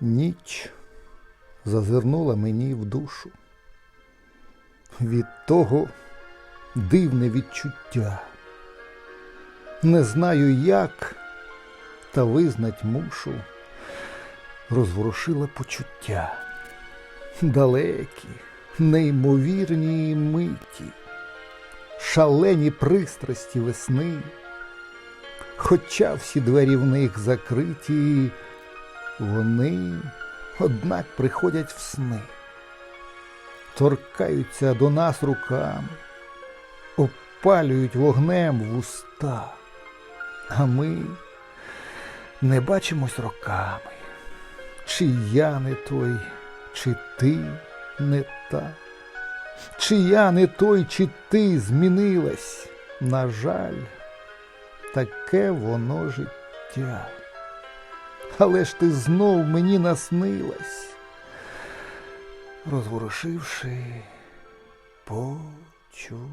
Ніч зазирнула мені в душу. Від того дивне відчуття. Не знаю як, та визнать мушу, розворушила почуття. Далекі, неймовірні миті, шалені пристрасті весни, хоча всі двері в них закриті, вони, однак, приходять в сни, торкаються до нас руками, опалюють вогнем вуста, а ми не бачимось роками. Чи я не той, чи ти не та, чи я не той, чи ти змінилась, на жаль, таке воно життя. Але ж ти знов мені наснилась, розворушивши почуття.